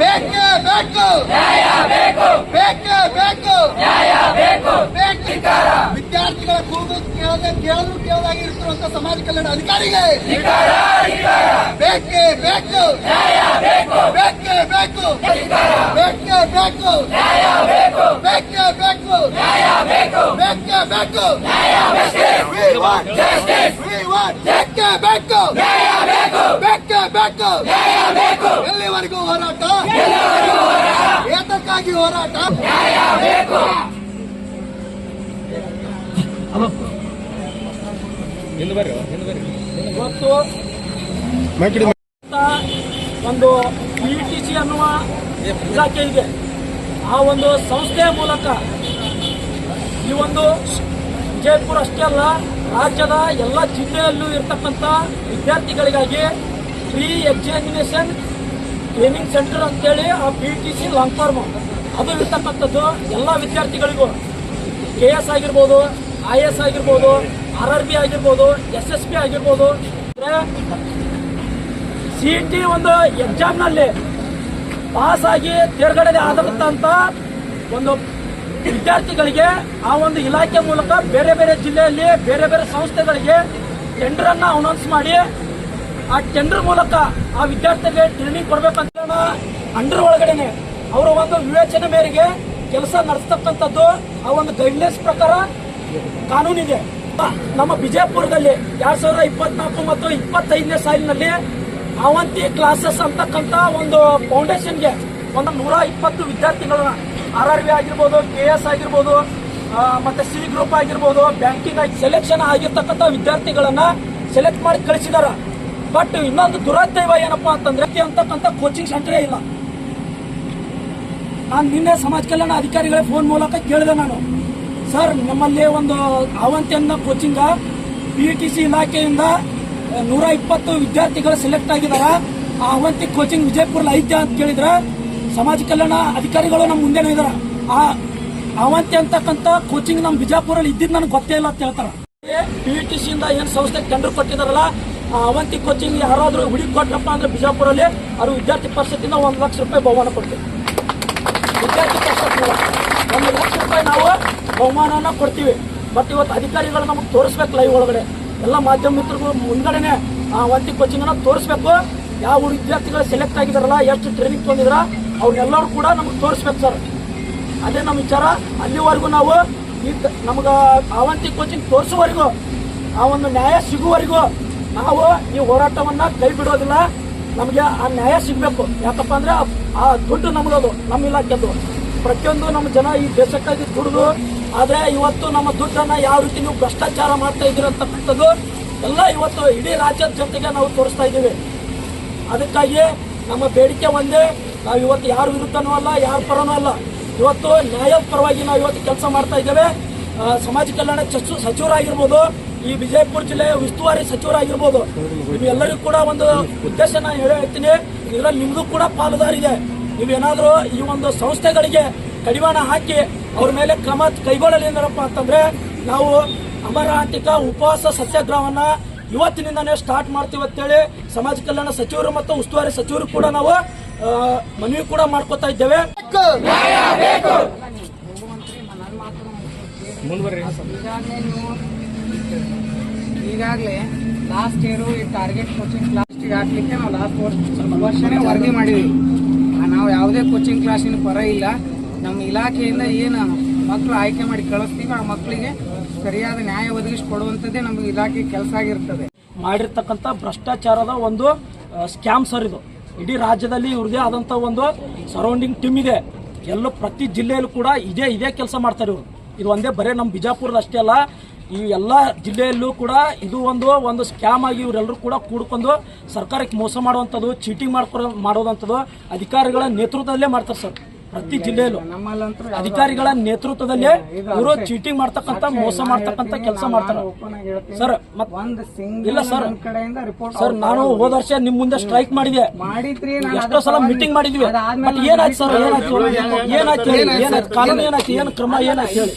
ಬೇಕೇ ಬೇಕು ನ್ಯಾಯ ಬೇಕು ಬೇಕು ವಿದ್ಯಾರ್ಥಿಗಳ ಕೂಗು ಕೇಳದೆ ಕೇಳಲು ಕೇಳದಾಗಿರುತ್ತಿರುವಂತ ಸಮಾಜ ಕಲ್ಯಾಣ ಅಧಿಕಾರಿಗೆ ಬೇಕೇ ಬೇಕು ನ್ಯಾಯ ಬೇಕು ಬೇಕೇ ಬೇಕು ಬೇಕೇ ಬೇಕು. ಬೇಕೇ ಬೇಕು We want justice. We want ಬೇಕೇ ಬೇಕು ಬೇಕೇ ಬೇಕು ಎಲ್ಲಿವರೆಗೂ ಹೋರಾಟ? ಏತಕ್ಕಾಗಿ ಹೋರಾಟ? ಇವತ್ತು ಒಂದು ಪಿ ಟಿ ಸಿ ಅನ್ನುವ ಇಲಾಖೆ ಇದೆ ಆ ಒಂದು ಸಂಸ್ಥೆಯ ಮೂಲಕ ಈ ಒಂದು ವಿಜಯಪುರ ಅಷ್ಟೇ ಅಲ್ಲ, ರಾಜ್ಯದ ಎಲ್ಲ ಜಿಲ್ಲೆಯಲ್ಲೂ ಇರ್ತಕ್ಕಂಥ ವಿದ್ಯಾರ್ಥಿಗಳಿಗಾಗಿ ಫ್ರೀ ಎಕ್ಸಾಮಿನೇಷನ್ ಟ್ರೈನಿಂಗ್ ಸೆಂಟರ್ ಅಂತೇಳಿ ಆ P T C long form ಅದು ಇರ್ತಕ್ಕಂಥದ್ದು ಎಲ್ಲ ವಿದ್ಯಾರ್ಥಿಗಳಿಗೂ. ಕೆ ಎಸ್ ಆಗಿರ್ಬೋದು ಐ ಎಸ್ ಆಗಿರ್ಬೋದು ಆರ್ ಆರ್ ಬಿ ಆಗಿರ್ಬೋದು ಎಸ್ ಎಸ್ ಬಿ ಆಗಿರ್ಬೋದು. ಸಿ ಟಿ ಒಂದು ಎಕ್ಸಾಮ್ನಲ್ಲಿ ಪಾಸ್ ಆಗಿ ತೇರ್ಗಡೆ ಆದಂತ ಒಂದು ವಿದ್ಯಾರ್ಥಿಗಳಿಗೆ ಆ ಒಂದು ಇಲಾಖೆ ಮೂಲಕ ಬೇರೆ ಬೇರೆ ಜಿಲ್ಲೆಯಲ್ಲಿ ಬೇರೆ ಬೇರೆ ಸಂಸ್ಥೆಗಳಿಗೆ ಟೆಂಡರ್ ಅನ್ನ ಅನೌನ್ಸ್ ಮಾಡಿ, ಆ ಟೆಂಡರ್ ಮೂಲಕ ಆ ವಿದ್ಯಾರ್ಥಿಗಳಿಗೆ ಟ್ರೈನಿಂಗ್ ಕೊಡಬೇಕಂತ ಅಂಡರ್ ಒಳಗಡೆನೆ ಅವರ ಒಂದು ವಿವೇಚನೆ ಮೇರೆಗೆ ಕೆಲಸ ನಡೆಸ್ತಕ್ಕಂಥದ್ದು ಆ ಒಂದು ಗೈಡ್ಲೈನ್ಸ್ ಪ್ರಕಾರ ಕಾನೂನಿದೆ. ನಮ್ಮ ಬಿಜಾಪುರದಲ್ಲಿ ಎರಡ್ ಸಾವಿರದ ಇಪ್ಪತ್ನಾಲ್ಕು ಮತ್ತು ಇಪ್ಪತ್ತೈದನೇ ಸಾಲಿನಲ್ಲಿ ಅವಂತಿ ಕ್ಲಾಸಸ್ ಅಂತಕ್ಕಂಥ ಒಂದು ಫೌಂಡೇಶನ್ಗೆ ಒಂದು ನೂರ ಇಪ್ಪತ್ತು ವಿದ್ಯಾರ್ಥಿಗಳನ್ನ ಆರ್ ಆರ್ ಬಿ ಆಗಿರ್ಬೋದು ಕೆ ಎಸ್ ಆಗಿರ್ಬೋದು ಮತ್ತೆ ಸಿ ಗ್ರೂಪ್ ಆಗಿರ್ಬೋದು ಬ್ಯಾಂಕಿಂಗ್ ಆಗಿ ಸೆಲೆಕ್ಷನ್ ಆಗಿರ್ತಕ್ಕಂಥ ವಿದ್ಯಾರ್ಥಿಗಳನ್ನ ಸೆಲೆಕ್ಟ್ ಮಾಡಿ ಕಳಿಸಿದಾರ. ಬಟ್ ಇನ್ನೊಂದು ದುರಾದೈವ ಏನಪ್ಪಾ ಅಂತಂದ್ರೆ ಅಂತಕ್ಕಂಥ ಕೋಚಿಂಗ್ ಸೆಂಟರೇ ಇಲ್ಲ. ನಾನು ನಿನ್ನೆ ಸಮಾಜ ಕಲ್ಯಾಣ ಅಧಿಕಾರಿಗಳ ಫೋನ್ ಮೂಲಕ ಕೇಳಿದೆ ನಾನು. ಸರ್ ನಮ್ಮಲ್ಲಿ ಒಂದು ಅವಂತಿ ಅನ್ನ ಕೋಚಿಂಗ ಪಿ ಟಿ ಸಿ ಇಲಾಖೆಯಿಂದ ನೂರ ಇಪ್ಪತ್ತು ವಿದ್ಯಾರ್ಥಿಗಳು ಸೆಲೆಕ್ಟ್ ಆಗಿದಾರ. ಆ ಅವಂತಿ ಕೋಚಿಂಗ್ ವಿಜಯಪುರ ಐತೆ ಅಂತ ಕೇಳಿದ್ರೆ. ಸಮಾಜ ಕಲ್ಯಾಣ ಅಧಿಕಾರಿಗಳು ನಮ್ಮ ಮುಂದೆನೇ ಇದಾರ. ಆ ಅವಂತಿ ಅಂತಕ್ಕಂಥ ಕೋಚಿಂಗ್ ನಮ್ಮ ಬಿಜಾಪುರಲ್ಲಿ ಇದ್ದಿದ್ದು ನನಗೆ ಗೊತ್ತೇ ಇಲ್ಲ ಅಂತ ಹೇಳ್ತಾರೆ. ಪಿ ಟಿ ಸಿ ಇಂದ ಏನ್ ಸಂಸ್ಥೆ ಟೆಂಡರ್ ಕೊಟ್ಟಿದಾರಲ್ಲ, ಆ ಅವಂತಿ ಕೋಚಿಂಗ್ ಯಾರಾದರೂ ಹುಡುಗಿ ಕೊಟ್ಟಪ್ಪ ಅಂದ್ರೆ ಬಿಜಾಪುರಲ್ಲಿ ಅವರು ವಿದ್ಯಾರ್ಥಿ ಪರಿಷತ್ತಿಂದ ಒಂದು ಲಕ್ಷ ರೂಪಾಯಿ ಬಹುಮಾನ ಕೊಡ್ತೀವಿ. ವಿದ್ಯಾರ್ಥಿ ಪರಿಷತ್ ಒಂದು ಲಕ್ಷ ರೂಪಾಯಿ ನಾವು ಬಹುಮಾನವನ್ನ ಕೊಡ್ತೀವಿ. ಬಟ್ ಇವತ್ತು ಅಧಿಕಾರಿಗಳು ನಮಗೆ ತೋರಿಸ್ಬೇಕು ಲೈವ್ ಒಳಗಡೆ. ಎಲ್ಲ ಮಾಧ್ಯಮ ಮಿತ್ರಗಳು ಮುಂದಡೆನೆ ಆ ಅವಂತಿ ಕೋಚಿಂಗ್ ಅನ್ನ ತೋರಿಸ್ಬೇಕು. ಯಾವ ವಿದ್ಯಾರ್ಥಿಗಳು ಸೆಲೆಕ್ಟ್ ಆಗಿದಾರಲ್ಲ, ಎಷ್ಟು ಟ್ರೈನಿಂಗ್ ತೊಗೊಂಡಿದ್ರ ಅವ್ರನ್ನೆಲ್ಲರೂ ಕೂಡ ನಮಗೆ ತೋರಿಸ್ಬೇಕು ಸರ್. ಅದೇ ನಮ್ಮ ವಿಚಾರ. ಅಲ್ಲಿವರೆಗೂ ನಾವು ಈ ನಮ್ಗೆ ಅವಂತಿ ಕೋಚಿಂಗ್ ತೋರಿಸುವವರೆಗೂ, ಆ ಒಂದು ನ್ಯಾಯ ಸಿಗುವವರೆಗೂ ನಾವು ಈ ಹೋರಾಟವನ್ನು ಕೈ ಬಿಡೋದಿಲ್ಲ. ನಮಗೆ ಆ ನ್ಯಾಯ ಸಿಗಬೇಕು. ಯಾಕಪ್ಪ ಅಂದರೆ ಆ- ದುಡ್ಡು ನಮ್ಗದು ನಮ್ಮ ಇಲಾಖೆದು. ಪ್ರತಿಯೊಂದು ನಮ್ಮ ಜನ ಈ ದೇಶಕ್ಕಾಗಿ ದುಡಿದು, ಆದರೆ ಇವತ್ತು ನಮ್ಮ ದುಡ್ಡನ್ನು ಯಾವ ರೀತಿ ನೀವು ಭ್ರಷ್ಟಾಚಾರ ಮಾಡ್ತಾ ಇದ್ದೀರಿ ಅಂತಕ್ಕಂಥದ್ದು ಎಲ್ಲ ಇವತ್ತು ಇಡೀ ರಾಜ್ಯದ ಜೊತೆಗೆ ನಾವು ತೋರಿಸ್ತಾ ಇದ್ದೀವಿ. ಅದಕ್ಕಾಗಿ ನಮ್ಮ ಬೇಡಿಕೆ ಒಂದೇ ನಾವು ಇವತ್ತು ಯಾರ ವಿರುದ್ಧನೂ ಅಲ್ಲ, ಯಾರ ಪರನೂ ಅಲ್ಲ. ಇವತ್ತು ನ್ಯಾಯ ಪರವಾಗಿ ನಾವು ಇವತ್ತು ಕೆಲಸ ಮಾಡ್ತಾ ಇದ್ದೇವೆ. ಸಮಾಜ ಕಲ್ಯಾಣ ಸಚಿವ ಸಚಿವರಾಗಿರ್ಬೋದು, ಈ ವಿಜಯಪುರ ಜಿಲ್ಲೆಯ ಉಸ್ತುವಾರಿ ಸಚಿವರಾಗಿರ್ಬೋದು. ನಿಮ್ಮೆಲ್ಲರಿಗೂ ಕೂಡ ಒಂದು ಉದ್ದೇಶ ನಾನು ಹೇಳಿ ಹೇಳ್ತೀನಿ. ಇದರಲ್ಲಿ ನಿಮ್ಮದು ಕೂಡ ಪಾಲುದಾರಿದೆ ನೀವೇನಾದರೂ ಈ ಒಂದು ಸಂಸ್ಥೆಗಳಿಗೆ ಕಡಿವಾಣ ಹಾಕಿ ಅವ್ರ ಮೇಲೆ ಕ್ರಮ ಕೈಗೊಳ್ಳಲಿ ಏನಪ್ಪ ಅಂತಂದ್ರೆ, ನಾವು ಅಮರಾಂತಿಕ ಉಪವಾಸ ಸತ್ಯಾಗ್ರಹವನ್ನ ಇವತ್ತಿನಿಂದನೇ ಸ್ಟಾರ್ಟ್ ಮಾಡ್ತೀವಿ ಅಂತೇಳಿ ಸಮಾಜ ಕಲ್ಯಾಣ ಸಚಿವರು ಮತ್ತು ಉಸ್ತುವಾರಿ ಸಚಿವರು ಕೂಡ ನಾವು ಮನವಿ ಕೂಡ ಮಾಡ್ಕೋತಾ ಇದ್ದೇವೆ. ಈಗಾಗಲೇ ಲಾಸ್ಟ್ ಇಯರು ಈ ಟಾರ್ಗೆಟ್ ಕೋಚಿಂಗ್ ಕ್ಲಾಸ್ಟಿಗೆ ಹಾಕ್ಲಿಕ್ಕೆ ನಾವು ಲಾಸ್ಟ್ ವರ್ಷ ವರ್ಷನೇ ವರದಿ ಮಾಡಿದ್ವಿ. ಆ, ನಾವು ಯಾವುದೇ ಕೋಚಿಂಗ್ ಕ್ಲಾಸಿನ ಪರ ಇಲ್ಲ. ನಮ್ಮ ಇಲಾಖೆಯಿಂದ ಏನು ಮಕ್ಕಳು ಆಯ್ಕೆ ಮಾಡಿ ಕಳಿಸ್ತೀವಿ ಆ ಮಕ್ಕಳಿಗೆ ಸರಿಯಾದ ನ್ಯಾಯ ಒದಗಿಸಿಕೊಡುವಂಥದ್ದೇ ನಮ್ಮ ಇಲಾಖೆ ಕೆಲಸ ಆಗಿರ್ತದೆ. ಮಾಡಿರ್ತಕ್ಕಂಥ ಭ್ರಷ್ಟಾಚಾರದ ಒಂದು ಸ್ಕ್ಯಾಮ್ ಸರ್ ಇದು. ಇಡೀ ರಾಜ್ಯದಲ್ಲಿ ಇವ್ರದೇ ಆದಂಥ ಒಂದು ಸರೌಂಡಿಂಗ್ ಟೀಮ್ ಇದೆ. ಎಲ್ಲೂ ಪ್ರತಿ ಜಿಲ್ಲೆಯಲ್ಲೂ ಕೂಡ ಇದೇ ಇದೇ ಕೆಲಸ ಮಾಡ್ತಾರೆ ಇವರು. ಇದು ಒಂದೇ ಬರೀ ನಮ್ಮ ಬಿಜಾಪುರದ ಅಷ್ಟೇ ಅಲ್ಲ, ಈ ಎಲ್ಲ ಜಿಲ್ಲೆಯಲ್ಲೂ ಕೂಡ ಇದು ಒಂದು ಒಂದು ಸ್ಕ್ಯಾಮ್ ಆಗಿ ಇವರೆಲ್ಲರೂ ಕೂಡ ಕೂಡ್ಕೊಂಡು ಸರ್ಕಾರಕ್ಕೆ ಮೋಸ ಮಾಡುವಂಥದ್ದು ಚೀಟಿಂಗ್ ಮಾಡ್ಕೊ ಮಾಡೋದಂಥದ್ದು ಅಧಿಕಾರಿಗಳ ನೇತೃತ್ವದಲ್ಲೇ ಮಾಡ್ತಾರೆ ಸರ್. ಪ್ರತಿ ಜಿಲ್ಲೆಯಲ್ಲೂ ಅಧಿಕಾರಿಗಳ ನೇತೃತ್ವದಲ್ಲಿ ಇವರು ಚೀಟಿಂಗ್ ಮಾಡ್ತಕ್ಕಂಥ, ಮೋಸ ಮಾಡ್ತಕ್ಕಂಥ ಕೆಲಸ ಮಾಡ್ತಾರೆ. ಸರ್ ಇಲ್ಲ ಸರ್. ಸರ್, ನಾನು ಹೋದ ವರ್ಷ ನಿಮ್ ಮುಂದೆ ಸ್ಟ್ರೈಕ್ ಮಾಡಿದೆ. ಎಷ್ಟೋ ಸಲ ಮೀಟಿಂಗ್ ಮಾಡಿದ್ವಿ. ಏನಾಯ್ತು ಸರ್? ಏನಾಯ್ತು? ಏನಾಯ್ತು ಏನಾಯ್ತು? ಕಾನೂನು ಏನಾಯ್ತು? ಏನು ಕ್ರಮ ಏನಾಯ್ತು ಹೇಳಿ?